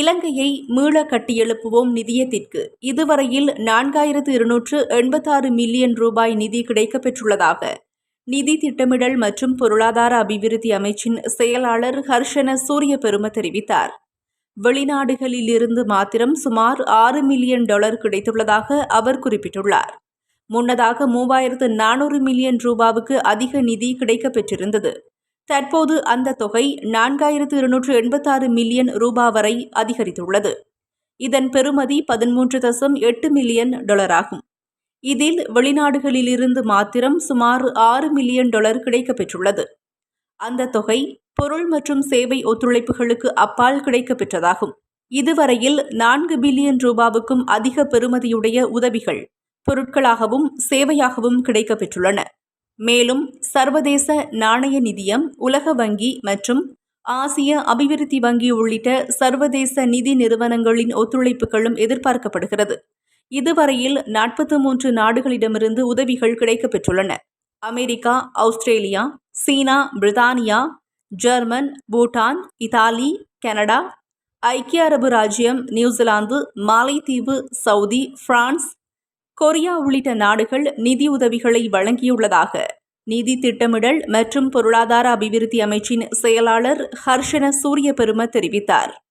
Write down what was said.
இலங்கையை மீள கட்டியெழுப்புவோம் நிதியத்திற்கு. இதுவரையில் நான்காயிரத்து இருநூற்று எண்பத்தாறு மில்லியன் ரூபாய் நிதி கிடைக்கப்பெற்றுள்ளதாக நிதி திட்டமிடல் மற்றும் பொருளாதார அபிவிருத்தி அமைச்சின் செயலாளர் ஹர்ஷன சூரிய பெரும தெரிவித்தார். வெளிநாடுகளிலிருந்து மாத்திரம் சுமார் ஆறு மில்லியன் டாலர் கிடைத்துள்ளதாக அவர் குறிப்பிட்டுள்ளார். முன்னதாக மூவாயிரத்து நானூறு மில்லியன் ரூபாவுக்கு அதிக நிதி கிடைக்கப்பெற்றிருந்தது. தற்போது அந்த தொகை நான்காயிரத்து இருநூற்று எண்பத்தாறு மில்லியன் ரூபா வரை அதிகரித்துள்ளது. இதன் பெறுமதி பதிமூன்று தசம் எட்டு மில்லியன் டாலராகும். இதில் வெளிநாடுகளிலிருந்து மாத்திரம் சுமார் ஆறு மில்லியன் டாலர் கிடைக்கப்பெற்றுள்ளது. அந்த தொகை பொருள் மற்றும் சேவை ஒத்துழைப்புகளுக்கு அப்பால் கிடைக்கப்பெற்றதாகும். இதுவரையில் நான்கு பில்லியன் ரூபாவுக்கும் அதிக பெறுமதியுடைய உதவிகள் பொருட்களாகவும் சேவையாகவும் கிடைக்கப்பெற்றுள்ளன. மேலும் சர்வதேச நாணய நிதியம் உலக வங்கி மற்றும் ஆசிய அபிவிருத்தி வங்கி உள்ளிட்ட சர்வதேச நிதி நிறுவனங்களின் ஒத்துழைப்புகளும் எதிர்பார்க்கப்படுகிறது. இதுவரையில் நாற்பத்தி மூன்று நாடுகளிடமிருந்து உதவிகள் கிடைக்கப்பெற்றுள்ளன. அமெரிக்கா ஆஸ்திரேலியா சீனா பிரித்தானியா ஜெர்மன் பூட்டான் இத்தாலி கனடா ஐக்கிய அரபு ராஜ்யம் நியூசிலாந்து மாலைத்தீவு சவுதி பிரான்ஸ் கொரியா உள்ளிட்ட நாடுகள் நிதி உதவிகளை வழங்கியுள்ளதாக நிதி திட்டமிடல் மற்றும் பொருளாதார அபிவிருத்தி அமைச்சின் செயலாளர் ஹர்ஷன சூரிய பெரும தெரிவித்தார்.